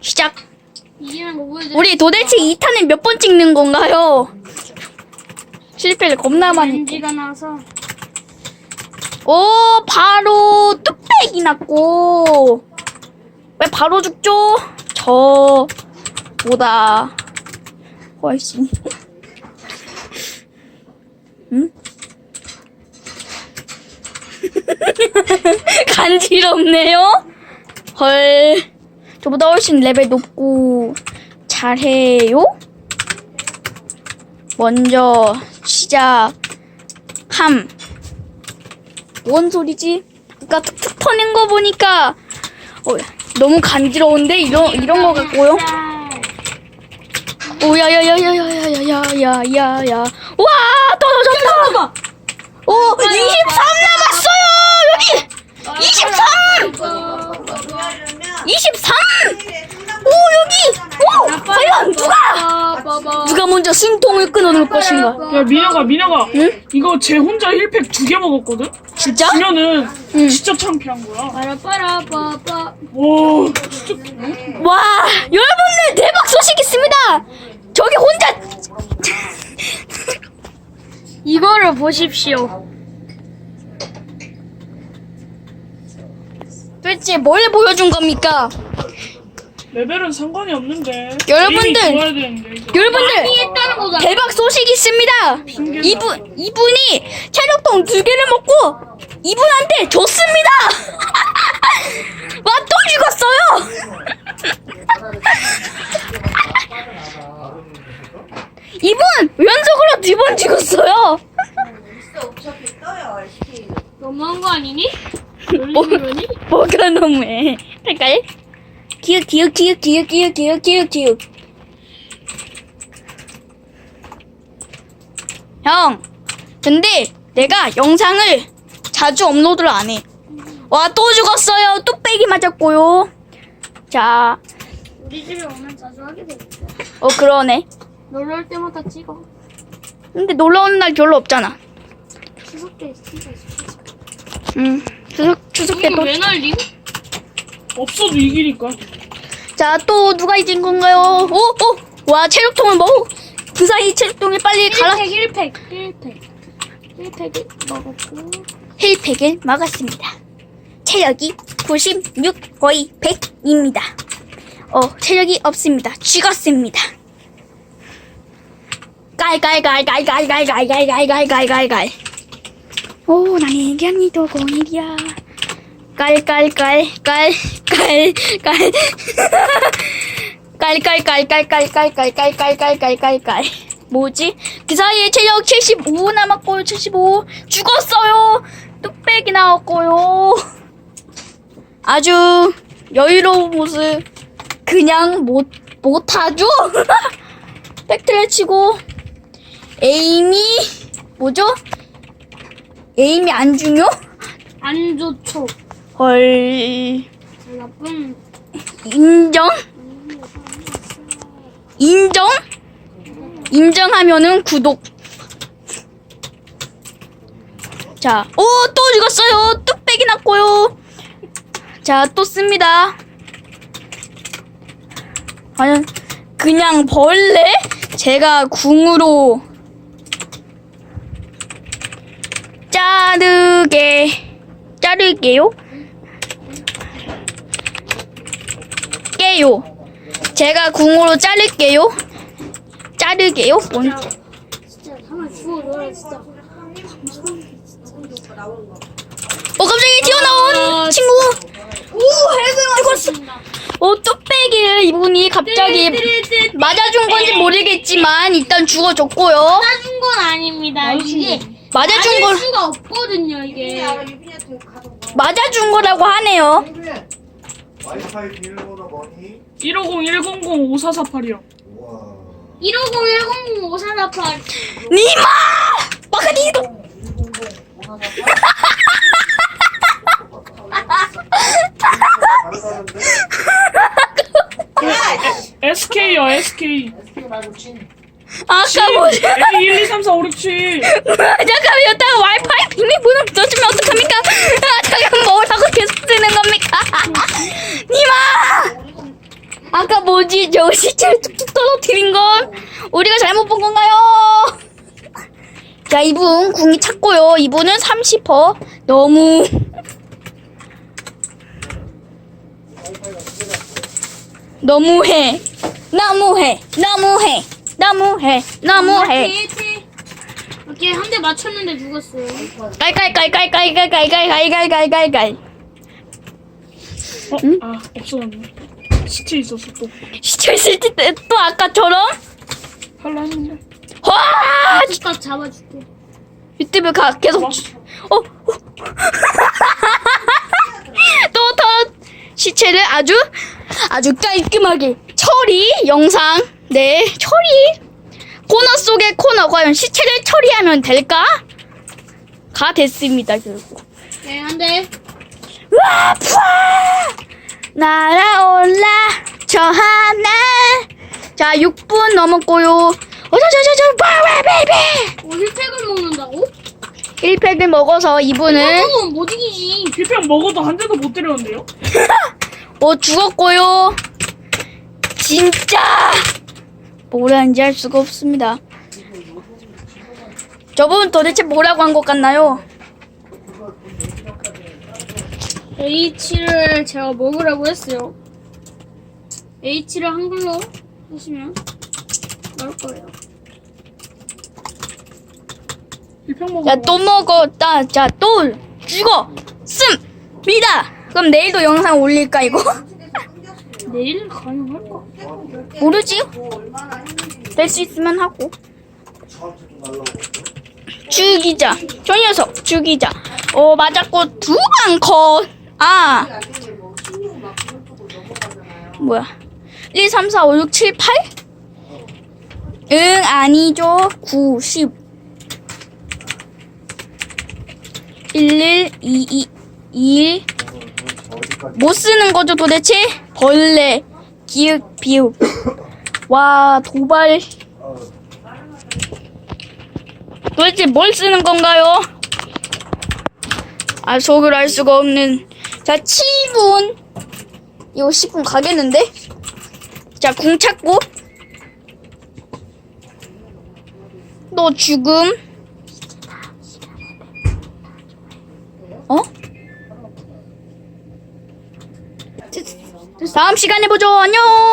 시작. 이기는 거 보여드릴게요. 우리 도대체 2탄은 몇 번 찍는 건가요? 실패를 겁나 많이. NG가 나서 오, 바로 뚝배기 났고. 왜 바로 죽죠? 저 보다 훨씬. 응? 간지럽네요? 헐. 저보다 훨씬 레벨 높고 잘해요? 먼저 시작함. 뭔 소리지? 아까 툭툭 터는 거 보니까 어, 너무 간지러운데 이런 이런 거 같고요. 오야야야야야야야야야야. 와 떨어졌다. 오 23 남았어요 여기 23. 23. 먼저 숨통을 끊어놓을 것인가? 야 민혁아 민혁아 응? 이거 쟤 혼자 힐팩 두 개 먹었거든? 진짜? 지면은 응. 진짜 창피한 거야 빠라빠라빠빠 와 진짜 와 여러분들 대박 소식 있습니다. 저기 혼자 이거를 보십시오. 도대체 뭘 보여준 겁니까? 레벨은 상관이 없는데 여러분들! 게임이 좋아야 되는데 이거. 여러분들 했다는 거잖아. 대박 소식 있습니다. 이분 이분이 체력통 두 개를 먹고 이분한테 줬습니다. 와또 죽었어요. 이분 연속으로 두 번 죽었어요. 너무한 거 아니니? 뭐? 뭐가 너무해. 할까요? 기억 기억 기억 기억 기억 기억 기억 기억. 형, 근데 내가 영상을 자주 업로드를 안 해. 와, 또 죽었어요. 뚝배기 맞았고요. 자, 우리 집에 오면 자주 하게 되겠다. 어, 그러네. 놀러 올 때마다 찍어. 근데 놀러 오는 날 별로 없잖아. 추석 때 찍어. 추석. 음, 추석, 추석 때 이거 또. 왜 날림? 없어도 이기니까 자, 또 누가 이긴 건가요? 오, 오! 와, 체력통을 먹고, 그 사이 체력통을 빨리 갈아, 1팩 1팩 1팩 1팩을 먹었고 힐팩을 막았습니다. 체력이 96, 거의 100입니다. 어, 체력이 없습니다. 죽었습니다. 깔깔깔깔깔깔깔깔깔깔깔깔. 오, 나는 견이 또 공일이야. 깔깔깔깔 깔깔깔. 깔깔깔깔깔깔깔깔깔깔깔깔. 뭐지? 그 사이에 체력 75 남았고요. 75 죽었어요. 뚝배기 나왔고요. 아주 여유로운 모습. 그냥 못 못하죠? 팩트를 치고 에임이 뭐죠? 에임이 안 중요? 안 좋죠. 헐 나쁜 인정? 인정? 인정하면은 구독. 자, 오, 또 죽었어요. 뚝배기 났고요. 자, 또 씁니다. 과연, 그냥 벌레? 제가 궁으로 자르게, 자를게요. 깨요. 제가 궁으로 자를게요. 자르게요. 뭔? 진짜 하나 주워 넣어라 진짜. 어 갑자기 튀어나온 친구. 오 해승 죽었어. 어 뚝배기를 이분이 갑자기 맞아준 건지 모르겠지만 일단 죽어줬고요. 맞아준 건 아닙니다. 이게 맞아준 맞을 걸 수가 없거든요 이게. 맞아준 거라고 하네요. 와이파이 비밀번호 뭐니? 1501005448이요. 우와. 150100544848. 다르다는데? SK요, SK. SK 말고 진. 아까 뭐지? A1234567. 잠깐 자, 이분 궁이 찼고요. 이분은 30퍼. 너무 너무해. 너무해. 너무해. 너무해. 너무해. 티, 티. 오케이 한 대 맞췄는데 죽었어요. 깔깔깔깔깔깔깔깔깔깔깔깔. 어? 아 없어졌네. 시체 있었어 또. 시체 있을 때또 아까처럼 할라 했는데. 와 이따 잡아줄게. 유튜브 가 계속 와. 어, 어. 또더 시체를 아주 아주 깔끔하게 처리 영상 네 처리 코너 속의 코너 과연 시체를 처리하면 될까? 가 됐습니다 결국 네, 한 대. 와 푸아 날아올라 저 하늘 자 6분 넘었고요 어저저저저 바왜 베이비 오, 힐팩을 먹는다고? 1팩을 먹어서 이분은 어, 못 이기지. 필평 먹어도 한 대도 못 때렸는데요? 어 죽었고요. 진짜 뭐라는지 알 수가 없습니다. 저분 도대체 뭐라고 한 것 같나요? H를 제가 먹으라고 했어요. H를 한글로 하시면 나올 거예요. 먹어. 야 또 먹었다. 자또 죽었습니다. 그럼 내일도 영상 올릴까 이거? 내일 가능할까? 모르지? 될 수 있으면 하고. 죽이자. 저 녀석 죽이자. 어 맞았고 두 방 컷. 아 뭐야? 1, 3, 4, 5, 6, 7, 8? 응 아니죠. 9, 10. 1, 1, 2, 2, 2, 1. 어디까지? 못 쓰는 거죠 도대체? 벌레, 기읍, 비읍. 와 도발. 도대체 뭘 쓰는 건가요? 아 속을 알 수가 없는. 자 7분. 이거 10분 가겠는데? 자 궁 찾고. 너 죽음. 어? 다음 시간에 보죠. 안녕.